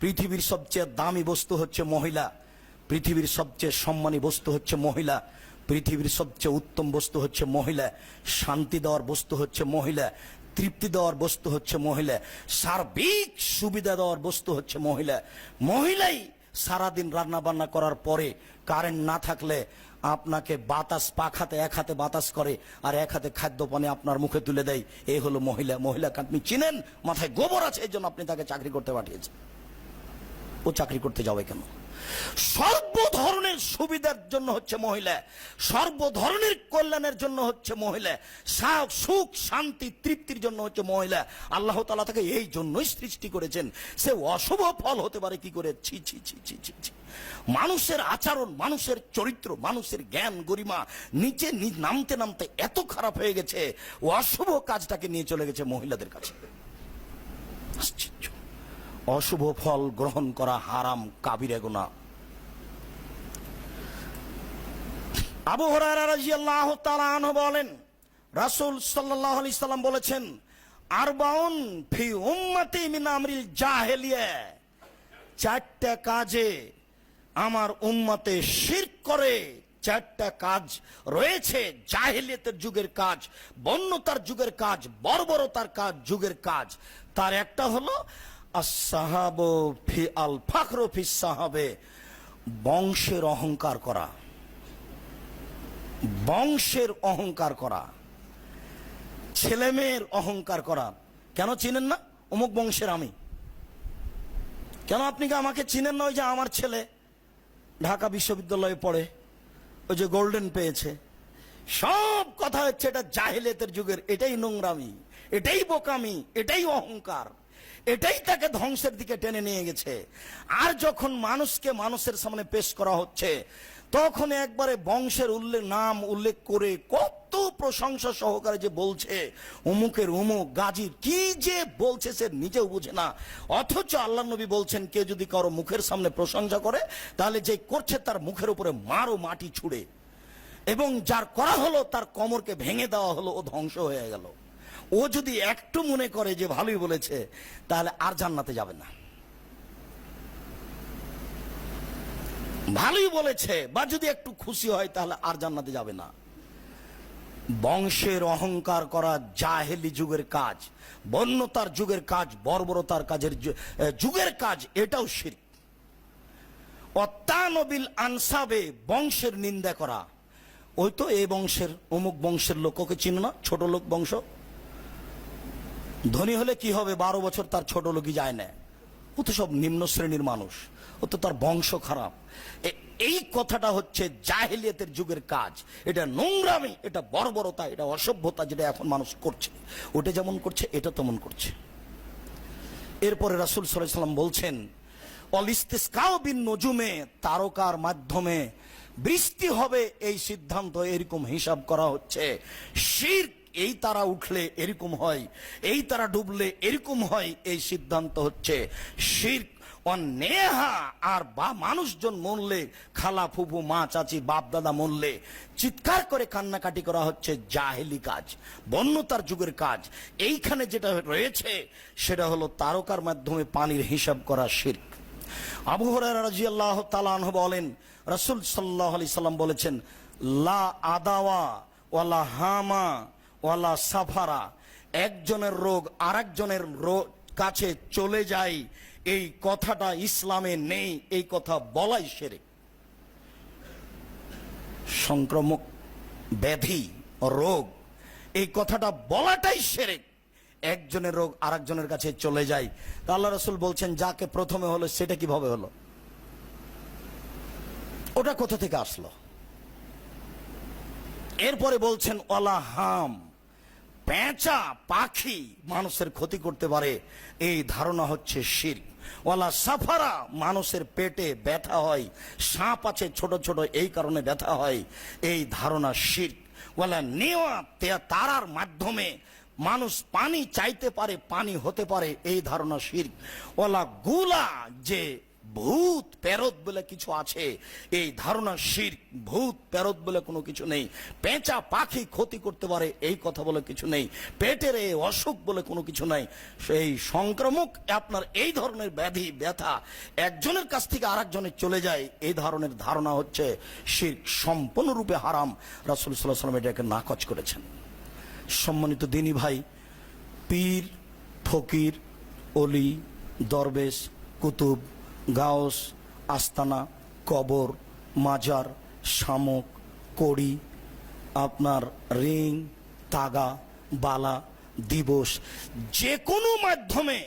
পৃথিবীর সবচেয়ে দামি বস্তু হচ্ছে মহিলা। পৃথিবীর সবচেয়ে সম্মানী বস্তু হচ্ছে মহিলা। পৃথিবীর সবচেয়ে উত্তম বস্তু হচ্ছে মহিলা। শান্তি দেওয়ার বস্তু হচ্ছে মহিলা। তৃপ্তি দেওয়ার বস্তু হচ্ছে মহিলা। সার্বিক সুবিধা দেওয়ার বস্তু হচ্ছে মহিলা। মহিলাই সারাদিন রান্না বান্না করার পরে কারেন্ট না থাকলে আপনাকে বাতাস পাক হাতে, এক হাতে বাতাস করে আর এক হাতে খাদ্য পানি আপনার মুখে তুলে দেয়। এই হলো মহিলা। মহিলাকে আপনি চিনেন? মাথায় গোবর আছে এই জন্য আপনি তাকে চাকরি করতে পাঠিয়েছেন। ও চাকরি করতে যাবে কেন? সর্ব ধরনের সুবিধার জন্য হচ্ছে মহিলা সর্ব ধরনের কল্যাণের জন্য হচ্ছে মহিলা, সুখ শান্তি, তৃপ্তির জন্য হচ্ছে মহিলা। আল্লাহ তালা তাকে এই জন্যই সৃষ্টি করেছেন। সে অশুভ ফল হতে পারে, কি করে? ছি ছি ছি ছি ছি ছি। মানুষের আচরণ, মানুষের চরিত্র, মানুষের জ্ঞান, গরিমা নিচে নামতে নামতে এত খারাপ হয়ে গেছে, অশুভ কাজটাকে নিয়ে চলে গেছে মহিলাদের কাছে। আশ্চর্য। অশুভ ফল গ্রহণ করা হারাম কাবিরে গুনাহ। আবু হুরায়রা রাদিয়াল্লাহু বলেন, রাসূল সাল্লাল্লাহু আলাইহি সাল্লাম বলেছেন, আরবাউন ফি উম্মতি মিন আমরিল জাহেলিয়া। চারটা কাজে আমার উম্মতে শিরক করে, চারটা কাজ রয়েছে, জাহেলিয়াতের যুগের কাজ, বন্যতার যুগের কাজ, বর্বরতার কাজ, যুগের কাজ। তার একটা হলো ফি আল ফাখরু ফি সাহাবে, বংশের অহংকার করা। বংশের অহংকার করা। ছেলে মেয়ের অহংকার করা। কেন চিনেন না? অমুক বংশের আমি। কেন আপনি কি আমাকে চিনেন না ওই যে আমার ছেলে ঢাকা বিশ্ববিদ্যালয়ে পড়ে? ওই যে গোল্ডেন পেয়েছে। সব কথা হচ্ছে এটা জাহেলিয়াতের যুগের। এটাই নোংরামি, এটাই বোকামি, এটাই অহংকার। এটাই তাকে ধ্বংসের দিকে টেনে নিয়ে গেছে। আর যখন মানুষকে মানুষের সামনে পেশ করা হচ্ছে, তখন একবারে বংশের উল্লেখ, নাম উল্লেখ করে কত প্রশংসা সহকারে যে বলছে অমুকের অমুক গাজীর কি যে বলছে সে নিজেও বুঝে না। অথচ আল্লাহ নবী বলছেন, কে যদি কারও মুখের সামনে প্রশংসা করে, তাহলে যে করছে তার মুখের উপরে মারো মাটি ছুড়ে। এবং যার করা হলো, তার কোমরকে ভেঙে দেওয়া হলো, ও ধ্বংস হয়ে গেল। ও যদি একটু মনে করে যে ভালোই বলেছে, তাহলে আর জান্নাতে যাবে না। ভালোই বলেছে, বা যদি একটু খুশি হয়, তাহলে আর জান্নাতে যাবে না। বংশের অহংকার করা জাহেলি যুগের কাজ, বন্যতার যুগের কাজ, বর্বরতার কাজের যুগের কাজ, এটাও শির অত্যানবিল আনসাবে বংশের নিন্দা করা। ওই তো এই বংশের, অমুক বংশের লোক ওকে চিনো না? ছোট লোক বংশ। ধনী হলে কি হবে? বারো বছর তার ছোট লোকই যায় না। ও তো সব নিম্ন শ্রেণির মানুষ। ও তো তার বংশ খারাপ। এই কথাটা হচ্ছে জাহেলিয়াতের যুগের কাজ। এটা নোংরামি, এটা বর্বরতা, এটা অসভ্যতা যেটা এখন মানুষ করছে। ওটা যেমন করছে, এটা তেমন করছে। এরপরে রাসুল সাল্লাম বলছেন অলিস্তিসকাও বিন নজুমে, তারকার মাধ্যমে বৃষ্টি হবে এই সিদ্ধান্ত। এরকম হিসাব করা হচ্ছে। শির এই তারা উঠলে এরকম হয়, এই তারা ডুবলে এরকম হয়, এই সিদ্ধান্ত হচ্ছে শির অন্যেহা আর বা মানুষজন মরলে, খালা ফুফু, মা চাচি, বাপ দাদা মরলে, চিৎকার করে কান্নাকাটি করা হচ্ছে জাহেলি কাজ, বন্যতার যুগের কাজ। এইখানে যেটা রয়েছে, সেটা হলো তারকার মাধ্যমে পানির হিসাব করা শির্ক। আবু রাদিয়াল্লাহু তাআলা বলেন, রাসূল সাল্লাল্লাহু আলাইহি সাল্লাম বলেছেন, লা আদাওয়া ওয়ালা হামা ওয়ালা সাফারা, একজনের রোগ আরেকজনের রোগ কাছে চলে যায়। এই কথাটা ইসলামে নেই, এই কথা বলাই শিরক সংক্রমক ব্যাধি রোগ, এই কথাটা বলাটাই সেরেক একজনের রোগ আর একজনের কাছে চলে যায়। তা আল্লাহ রসুল বলছেন, যাকে প্রথমে হলো সেটা কীভাবে হলো? ওটা কোথা থেকে আসলো? এরপরে বলছেন ওলা হাম। পেঁচা পাখি মানুষের ক্ষতি করতে পারে। এই ধারণা হচ্ছে শির ওলা সাফারা মানুষের পেটে ব্যথা হয়, সাপ আছে ছোট ছোট, এই কারণে ব্যথা হয়। এই ধারণা শির ওলা নেওয়া তারার মাধ্যমে মানুষ পানি চাইতে পারে, পানি হতে পারে, এই ধারণা শির ওলা গুলা যে ভূত প্যারত বলে কিছু আছে। এই ধারণা শির, ভূত প্যারত বলে কোনো কিছু নেই। পেঁচা পাখি ক্ষতি করতে পারে, এই কথা বলে কিছু নেই। পেটের এই অসুখ বলে কোনো কিছু নাই। সেই সংক্রামক আপনার এই ধরনের ব্যাধি, ব্যথা, একজনের কাছ থেকে আরেকজনের চলে যায়, এই ধরনের ধারণা হচ্ছে শির সম্পূর্ণরূপে হারাম। রাসুল সাল্লাহ সাল্লাম এটাকে নাকচ করেছেন। সম্মানিত দিনী ভাই, পীর, ফকির, অলি, দরবেশ, কুতুব গাউস, আস্তানা, কবর, মাজার, শামুক, কড়ি, আপনার রিং, তাগা, বালা, দিবস। যে কোনো মাধ্যমে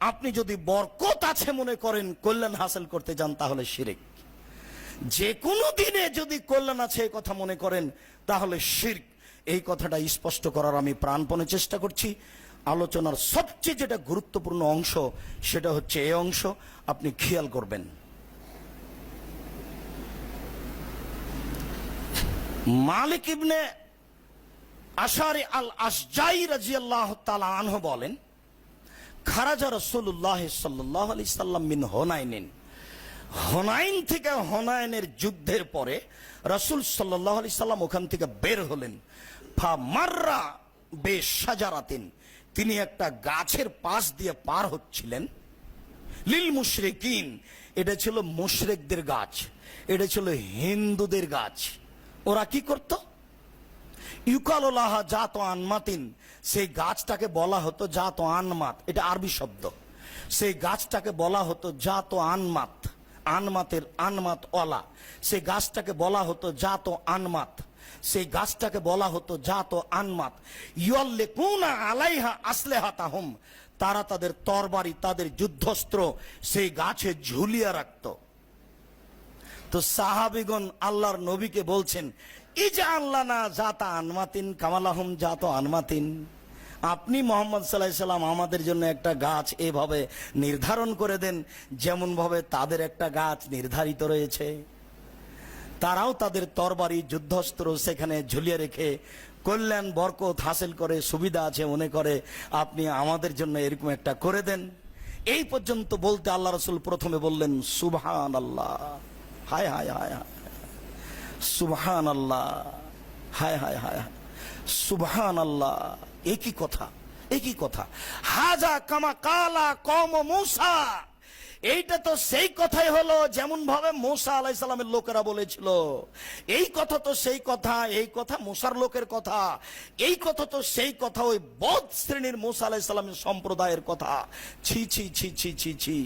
আপনি যদি বরকত আছে মনে করেন, কল্যাণ হাসিল করতে যান, তাহলে শিরিক। যে কোনো দিনে যদি কল্যাণ আছে এই কথা মনে করেন, তাহলে শির্ক। এই কথাটা স্পষ্ট করার আমি প্রাণপণে চেষ্টা করছি। আলোচনার সবচেয়ে যেটা গুরুত্বপূর্ণ অংশ, সেটা হচ্ছে এই অংশ, আপনি খেয়াল করবেন। মালিক ইবনে আশারি আল আসজাই রাজিয়াল্লাহ তালা আনহ বলেন, খারাজা রসুল্লাহ সাল্লাহ আলি সাল্লাম মিন হোনাইনিন। হনাইন থেকে হনায়নের যুদ্ধের পরে রসুল সাল্লাহ আলি সাল্লাম ওখান থেকে বের হলেন। ফা মাররা বে সাজারাতিন তিনি একটা গাছের পাশ দিয়ে পার হচ্ছিলেন। লিল মুশরিকিন, এটা ছিল মুশরেকদের গাছ, এটা ছিল হিন্দুদের গাছ। ওরা কি করতো? ইউকালোলাহা জাত আনমাতিন, সেই গাছটাকে বলা হতো জাত আনমাত, এটা আরবি শব্দ। সেই গাছটাকে বলা হতো জাত আনমাত, আনমাতের আনমাত অলা সেই গাছটাকে বলা হতো জাত আনমাত। সেই গাছটাকে বলা হতো জাত আনমাত। ইয়ল্লে কুনা আলাইহা আসলেহা তারা তাদের তরবারি, তাদের যুদ্ধস্ত্র সেই গাছে ঝুলিয়ে রাখত। তো সাহাবিগণ আল্লাহর নবীকে বলছেন যে আল্লাহ না জাতা আনমাতিন, কামালাহম জাত আনমাতিন। আপনি মোহাম্মদ সাল্লাহ সাল্লাম আমাদের জন্য একটা গাছ এভাবে নির্ধারণ করে দেন যেমন ভাবে তাদের একটা গাছ নির্ধারিত রয়েছে। তারাও তাদের তরবারি যুদ্ধস্ত্র সেখানে ঝুলিয়ে রেখে কল্যাণ, বরকত হাসিল করে, সুবিধা আছে মনে করে, আপনি আমাদের জন্য এরকম একটা করে দেন। এই পর্যন্ত বলতে আল্লাহ রসুল প্রথমে বললেন সুবহান আল্লাহ হায় হায় হায় হায়। সুবহান আল্লাহ হায় হায় হায় হায়। সুবহান আল্লাহ একই কথা একই কথা। হাজা কামা কালা কম মুসা। এইটা তো সেই কথাই হলো যেমন ভাবে মোসা আলাই সালামের লোকেরা বলেছিল। এই কথা তো সেই কথা, এই কথা মোসার লোকের কথা, এই কথা তো সেই কথা ওই বদ শ্রেণির মোসা আলাই সালামের সম্প্রদায়ের কথা। ছি ছি ছি ছি ছি ছি।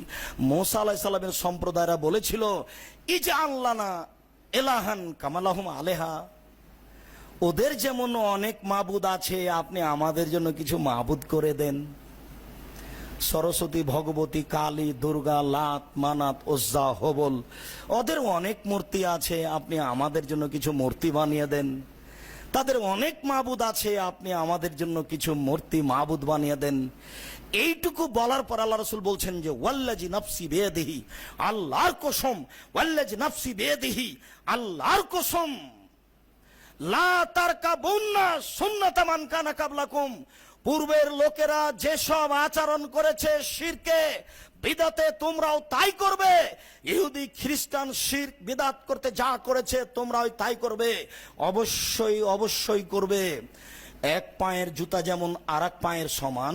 মোসা আলাই সালামের সম্প্রদায়রা বলেছিল ই যে আল্লাহ না এলাহান কামালাহুম আলেহা। ওদের যেমন অনেক মাবুদ আছে, আপনি আমাদের জন্য কিছু মাবুদ করে দেন। সরস্বতী ভগবতী, কালী, দুর্গা, লাত, মানাত, ওজ্জা, হবল। ওদের অনেক মূর্তি আছে, আপনি আমাদের জন্য কিছু মূর্তি বানিয়ে দেন। তাদের অনেক মাবুদ আছে, আপনি আমাদের জন্য কিছু মূর্তি মাবুদ বানিয়ে দেন। এইটুকু বলার পর আল্লাহ রসুল বলছেন যে, ওয়াল্লাজি নফসি বেদিহি আল্লাহর কসম, ওয়াল্লাজি নফসি বেদিহি আল্লাহর কসম। লা তারকাবুন্না সুন্নাতামান কানা কাবলাকুম পূর্বের লোকেরা যেসব আচরণ করেছে শিরকে, বিদাতে তোমরাও তাই করবে। ইহুদি, খ্রিস্টান শির বিদাত করতে যা করেছে, তোমরাও তাই করবে। অবশ্যই অবশ্যই করবে। এক পায়ের জুতা যেমন আর পায়ের সমান